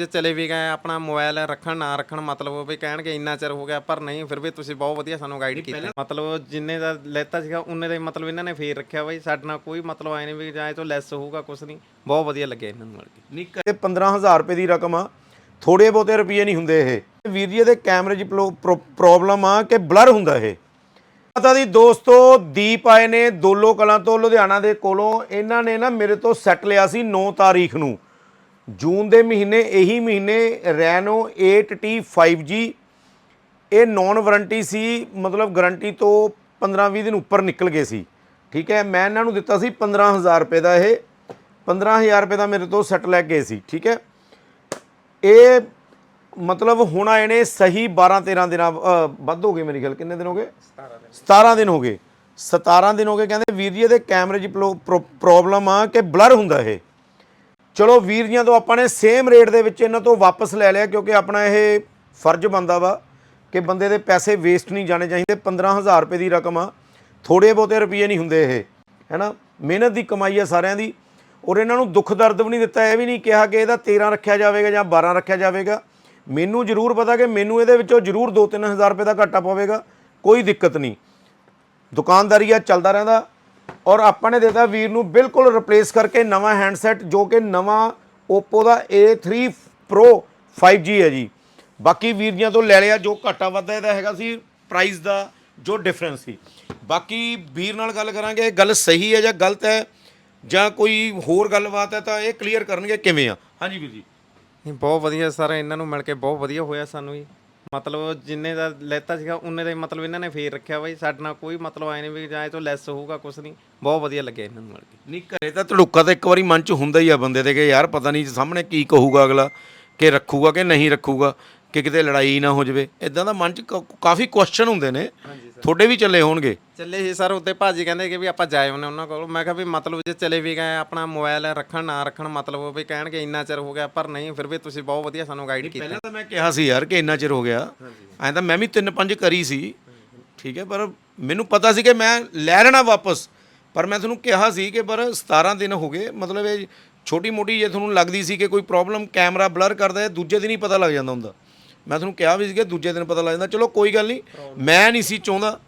ਜੇ ਚਲੇ ਵੀ ਗਏ ਆਪਣਾ ਮੋਬਾਈਲ ਰੱਖਣ ਨਾ ਰੱਖਣ ਮਤਲਬ ਵੀ ਕਹਿਣਗੇ ਇੰਨਾ ਚਿਰ ਹੋ ਗਿਆ ਪਰ ਨਹੀਂ ਫਿਰ ਵੀ ਤੁਸੀਂ ਬਹੁਤ ਵਧੀਆ ਸਾਨੂੰ ਗਾਈਡ ਕੀਤਾ। ਮਤਲਬ ਜਿੰਨੇ ਦਾ ਲੈਤਾ ਸੀਗਾ ਉਹਨੇ ਦਾ ਹੀ ਮਤਲਬ ਇਹਨਾਂ ਨੇ ਫੇਰ ਰੱਖਿਆ ਬਾਈ ਸਾਡੇ ਨਾਲ ਕੋਈ ਮਤਲਬ ਆਏ ਨਹੀਂ ਵੀ ਜਾਂ ਇਹ ਤੋਂ ਲੈਸ ਹੋਊਗਾ ਕੁਝ ਨਹੀਂ। ਬਹੁਤ ਵਧੀਆ ਲੱਗਿਆ ਇਹਨਾਂ ਨੂੰ ਮਿਲ ਕੇ। ਕਦੇ 15000 ਰੁਪਏ ਦੀ ਰਕਮ ਆ। ਥੋੜੇ ਬਹੁਤੇ ਰੁਪਏ ਨਹੀਂ ਹੁੰਦੇ ਇਹ। ਵੀਰ ਜੀ ਦੇ ਕੈਮਰੇ 'ਚ ਪ੍ਰੋਬਲਮ ਆ ਕਿ ਬਲਰ ਹੁੰਦਾ ਇਹ। ਪਤਾ ਦੀ ਦੋਸਤੋ ਦੀਪ ਆਏ ਨੇ ਦੋਲੋ ਕਲਾਂ ਤੋਂ ਲੁਧਿਆਣਾ ਦੇ ਕੋਲੋਂ। ਇਹਨਾਂ ਨੇ ਨਾ ਮੇਰੇ ਤੋਂ ਸੈੱਟ ਲਿਆ ਸੀ 9 ਤਾਰੀਖ ਨੂੰ। ਜੂਨ ਦੇ ਮਹੀਨੇ, ਇਹੀ ਮਹੀਨੇ ਰੈਨੋ 8T 5G ਇਹ ਨੌਨ ਵਾਰੰਟੀ ਸੀ, ਮਤਲਬ ਗਾਰੰਟੀ ਤੋਂ 15-20 ਦਿਨ ਉੱਪਰ ਨਿਕਲ ਗਏ ਸੀ। ਠੀਕ ਹੈ, ਮੈਂ ਇਹਨਾਂ ਨੂੰ ਦਿੱਤਾ ਸੀ 15000 ਰੁਪਏ ਦਾ ਇਹ 15000 ਰੁਪਏ ਦਾ ਮੇਰੇ ਤੋਂ ਸੈੱਟ ਲੈ ਗਏ ਸੀ, ਠੀਕ ਹੈ। ਇਹ ਮਤਲਬ ਹੁਣ ਆਏ ਨੇ ਸਹੀ 12 13 ਦਿਨਾਂ ਵੱਧ ਹੋ ਗਏ ਮੇਰੀ ਖਿਆਲ ਕਿੰਨੇ ਦਿਨ ਹੋ ਗਏ? 17 ਦਿਨ। ਹੋ ਗਏ। 17 ਦਿਨ ਹੋ ਗਏ, ਕਹਿੰਦੇ ਵੀਰ ਜੀ, ਇਹਦੇ ਕੈਮਰੇ 'ਚ ਪ੍ਰੋਬਲਮ ਆ ਕਿ ਬਲਰ ਹੁੰਦਾ ਇਹ। ਚਲੋ ਵੀਰ ਜੀਆਂ ਤੋਂ ਆਪਾਂ ਨੇ ਸੇਮ ਰੇਟ ਦੇ ਵਿੱਚ ਇਹਨਾਂ ਤੋਂ ਵਾਪਸ ਲੈ ਲਿਆ ਕਿਉਂਕਿ ਆਪਣਾ ਇਹ ਫਰਜ਼ ਬੰਦਾ ਵਾ ਕਿ ਬੰਦੇ ਦੇ ਪੈਸੇ ਵੇਸਟ ਨਹੀਂ ਜਾਣੇ ਚਾਹੀਦੇ 15000 ਰੁਪਏ ਦੀ ਰਕਮ ਆ। ਥੋੜੇ ਬਹੁਤੇ ਰੁਪਏ ਨਹੀਂ ਹੁੰਦੇ ਇਹ, ਹੈਨਾ? ਮਿਹਨਤ ਦੀ ਕਮਾਈ ਆ ਸਾਰਿਆਂ ਦੀ। ਔਰ ਇਹਨਾਂ ਨੂੰ ਦੁੱਖ ਦਰਦ ਵੀ ਨਹੀਂ ਦਿੱਤਾ, ਇਹ ਵੀ ਨਹੀਂ ਕਿਹਾ ਕਿ ਇਹਦਾ 13 ਰੱਖਿਆ ਜਾਵੇਗਾ ਜਾਂ 12 ਰੱਖਿਆ ਜਾਵੇਗਾ। ਮੈਨੂੰ ਜ਼ਰੂਰ ਪਤਾ ਕਿ ਮੈਨੂੰ ਇਹਦੇ ਵਿੱਚੋਂ ਜ਼ਰੂਰ 2-3000 ਰੁਪਏ ਦਾ ਘਾਟਾ ਪਵੇਗਾ, ਕੋਈ ਦਿੱਕਤ ਨਹੀਂ। ਦੁਕਾਨਦਾਰੀ ਆ, ਚੱਲਦਾ ਰਹਿੰਦਾ। ਔਰ ਆਪਾਂ ਨੇ ਦਿੱਤਾ ਵੀਰ ਨੂੰ ਬਿਲਕੁਲ ਰਿਪਲੇਸ ਕਰਕੇ ਨਵਾਂ ਹੈਂਡਸੈਟ ਜੋ ਕਿ ਨਵਾਂ Oppo ਦਾ A3 Pro 5G ਹੈ ਜੀ। ਬਾਕੀ ਵੀਰ ਜੀਆਂ ਤੋਂ ਲੈ ਲਿਆ, ਜੋ ਘਾਟਾ ਵਾਧਾ ਇਹਦਾ ਹੈਗਾ ਸੀ ਪ੍ਰਾਈਸ ਦਾ ਜੋ ਡਿਫਰੈਂਸ ਸੀ। ਬਾਕੀ ਵੀਰ ਨਾਲ ਗੱਲ ਕਰਾਂਗੇ, ਇਹ ਗੱਲ ਸਹੀ ਹੈ ਜਾਂ ਗਲਤ ਹੈ, ਜਾਂ ਕੋਈ ਹੋਰ ਗੱਲਬਾਤ ਹੈ ਤਾਂ ਇਹ ਕਲੀਅਰ ਕਰਨਗੇ ਕਿਵੇਂ ਆ। ਹਾਂਜੀ ਵੀਰ ਜੀ। ਨਹੀਂ, ਬਹੁਤ ਵਧੀਆ ਸਰ ਇਹਨਾਂ ਨੂੰ ਮਿਲ ਕੇ ਬਹੁਤ ਵਧੀਆ ਹੋਇਆ ਸਾਨੂੰ ਜੀ ਮਤਲਬ ਜਿੰਨੇ ਦਾ ਲੈਤਾ ਸੀਗਾ ਉਹਨੇ ਦਾ ਹੀ ਮਤਲਬ ਇਹਨਾਂ ਨੇ ਫੇਰ ਰੱਖਿਆ ਬਾਈ। ਸਾਡੇ ਨਾਲ ਕੋਈ ਮਤਲਬ ਆਏ ਨਹੀਂ ਵੀ ਜਾਂ ਇਹ ਤੋਂ ਲੈਸ ਹੋਊਗਾ ਕੁਝ ਨਹੀਂ। ਬਹੁਤ ਵਧੀਆ ਲੱਗਿਆ ਇਹਨਾਂ ਨੂੰ ਮਿਲ ਕੇ। ਨਹੀਂ ਘਰੇ ਤਾਂ ਧੜੁੱਕਾ ਤਾਂ ਇੱਕ ਵਾਰੀ ਮਨ 'ਚ ਹੁੰਦਾ ਹੀ ਆ ਬੰਦੇ ਦੇ ਕਿ ਯਾਰ ਪਤਾ ਨਹੀਂ ਸਾਹਮਣੇ ਕੀ ਕਹੂਗਾ ਅਗਲਾ ਕਿ ਰੱਖੂਗਾ ਕਿ ਨਹੀਂ ਰੱਖੂਗਾ ਕਿ ਕਿਤੇ ਲੜਾਈ ਨਾ ਹੋ ਜਾਵੇ। ਇਦਾਂ ਦਾ ਮਨ 'ਚ ਕ- ਕਾਫੀ ਕੁਐਸਚਨ ਹੁੰਦੇ ਨੇ। ਤੁਹਾਡੇ ਵੀ ਚੱਲੇ ਹੋਣਗੇ। ਚੱਲੇ ਸੀ ਸਰ ਉੱਤੇ ਭਾਜੀ ਕਹਿੰਦੇ ਕਿ ਵੀ ਆਪਾਂ ਜਾਏ ਉਹਨੇ ਉਹਨਾਂ ਕੋਲ। ਮੈਂ ਕਿਹਾ ਵੀ ਮਤਲਬ ਜੇ ਚਲੇ ਵੀ ਗਏ ਆਪਣਾ ਮੋਬਾਈਲ ਰੱਖਣ ਨਾ ਰੱਖਣ ਮਤਲਬ ਵੀ ਕਹਿਣਗੇ ਇੰਨਾ ਚਿਰ ਹੋ ਗਿਆ ਪਰ ਨਹੀਂ ਫਿਰ ਵੀ ਤੁਸੀਂ ਬਹੁਤ ਵਧੀਆ ਸਾਨੂੰ ਗਾਈਡ ਕੀਤਾ। ਪਹਿਲਾਂ ਤਾਂ ਮੈਂ ਕਿਹਾ ਸੀ ਯਾਰ ਕਿ ਇੰਨਾ ਚਿਰ ਹੋ ਗਿਆ। ਐਂ ਤਾਂ ਮੈਂ ਵੀ ਤਿੰਨ ਪੰਜ ਕਰੀ ਸੀ। ਠੀਕ ਹੈ ਪਰ ਮੈਨੂੰ ਪਤਾ ਸੀ ਕਿ ਮੈਂ ਲੈ ਲੈਣਾ ਵਾਪਸ। ਪਰ ਮੈਂ ਤੁਹਾਨੂੰ ਕਿਹਾ ਸੀ ਕਿ ਪਰ 17 ਦਿਨ ਹੋ ਗਏ। ਮਤਲਬ ਇਹ ਛੋਟੀ ਮੋਟੀ ਜੇ ਤੁਹਾਨੂੰ ਲੱਗਦੀ ਸੀ ਕਿ ਕੋਈ ਪ੍ਰੋਬਲਮ ਕੈਮਰਾ ਬਲਰ ਕਰਦਾ ਹੈ ਦੂਜੇ ਦਿਨ ਹੀ ਪਤਾ ਲੱਗ ਜਾਂਦਾ ਹੁੰਦਾ। ਮੈਂ ਤੁਹਾਨੂੰ ਕਿਹਾ ਵੀ ਸੀਗਾ, ਦੂਜੇ ਦਿਨ ਪਤਾ ਲੱਗ ਜਾਂਦਾ। ਚਲੋ, ਕੋਈ ਗੱਲ ਨਹੀਂ। ਮੈਂ ਨਹੀਂ ਸੀ ਚਾਹੁੰਦਾ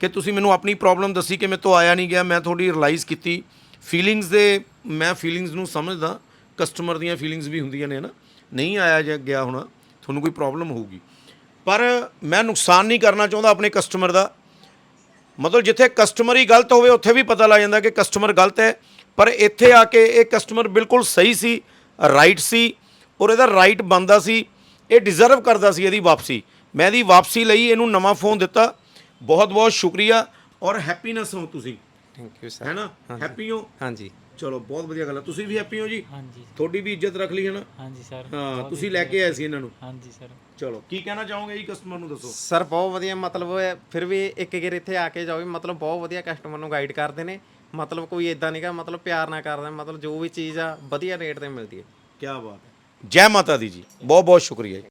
ਕਿ ਤੁਸੀਂ ਮੈਨੂੰ ਆਪਣੀ ਪ੍ਰੋਬਲਮ ਦੱਸੀ ਕਿ ਮੇਰੇ ਤੋਂ ਆਇਆ ਨਹੀਂ ਗਿਆ, ਮੈਂ ਤੁਹਾਡੀ ਰਿਅਲਾਈਜ਼ ਕੀਤੀ। ਫੀਲਿੰਗਸ ਦੇ, ਮੈਂ ਫੀਲਿੰਗਸ ਨੂੰ ਸਮਝਦਾ। ਕਸਟਮਰ ਦੀਆਂ ਫੀਲਿੰਗਸ ਵੀ ਹੁੰਦੀਆਂ ਨੇ ਨਾ ਨਹੀਂ ਆਇਆ ਜਾਂ ਗਿਆ ਹੋਣਾ, ਤੁਹਾਨੂੰ ਕੋਈ ਪ੍ਰੋਬਲਮ ਹੋਊਗੀ। ਪਰ ਮੈਂ ਨੁਕਸਾਨ ਨਹੀਂ ਕਰਨਾ ਚਾਹੁੰਦਾ ਆਪਣੇ ਕਸਟਮਰ ਦਾ। ਮਤਲਬ ਜਿੱਥੇ ਕਸਟਮਰ ਹੀ ਗਲਤ ਹੋਵੇ, ਉੱਥੇ ਵੀ ਪਤਾ ਲੱਗ ਜਾਂਦਾ ਕਿ ਕਸਟਮਰ ਗਲਤ ਹੈ। ਪਰ ਇੱਥੇ ਆ ਕੇ ਇਹ ਕਸਟਮਰ ਬਿਲਕੁਲ ਸਹੀ ਸੀ ਰਾਈਟ ਸੀ, ਔਰ ਇਹਦਾ ਰਾਈਟ ਬੰਦਾ ਸੀ। ਇਹ ਡਿਜ਼ਰਵ ਕਰਦਾ ਸੀ ਇਹਦੀ ਵਾਪਸੀ। ਮੈਂ ਇਹਦੀ ਵਾਪਸੀ ਲਈ ਇਹਨੂੰ ਨਵਾਂ ਫੋਨ ਦਿੱਤਾ। ਬਹੁਤ ਬਹੁਤ ਸ਼ੁਕਰੀਆ ਔਰ ਹੈਪੀਨੈਸ ਹੋ ਤੁਸੀਂ। ਥੈਂਕ ਯੂ ਸਰ ਹੈ ਨਾ ਹੈਪੀ ਹੋ? ਹਾਂਜੀ। ਚਲੋ ਬਹੁਤ ਵਧੀਆ ਗੱਲ ਹੈ ਤੁਸੀਂ ਵੀ ਹੈਪੀ ਹੋ ਜੀ? ਹਾਂਜੀ ਤੁਹਾਡੀ ਵੀ ਇੱਜ਼ਤ ਰੱਖ ਲਈ ਹੈ ਨਾ ਹਾਂਜੀ ਸਰ ਹਾਂ ਤੁਸੀਂ ਲੈ ਕੇ ਆਏ ਸੀ ਇਹਨਾਂ ਨੂੰ। ਹਾਂਜੀ ਸਰ ਚਲੋ ਕੀ ਕਹਿਣਾ ਚਾਹੋਗੇ ਜੀ ਕਸਟਮਰ ਨੂੰ ਦੱਸੋ? ਸਰ ਬਹੁਤ ਵਧੀਆ। ਮਤਲਬ ਫਿਰ ਵੀ ਇੱਕ ਗੇਰ ਇੱਥੇ ਆ ਕੇ ਜਾਓ ਵੀ ਮਤਲਬ ਬਹੁਤ ਵਧੀਆ ਕਸਟਮਰ ਨੂੰ ਗਾਈਡ ਕਰਦੇ ਨੇ। ਮਤਲਬ ਕੋਈ ਇਦਾਂ ਨਹੀਂਗਾ ਮਤਲਬ ਪਿਆਰ ਨਾਲ ਕਰਦੇ। ਮਤਲਬ ਜੋ ਵੀ ਚੀਜ਼ ਆ ਵਧੀਆ ਰੇਟ ਤੇ ਮਿਲਦੀ ਹੈ। ਕੀ ਬਾਤ ਹੈ। ਜੈ ਮਾਤਾ ਦੀ ਜੀ। ਬਹੁਤ ਬਹੁਤ ਸ਼ੁਕਰੀਆ ਜੀ।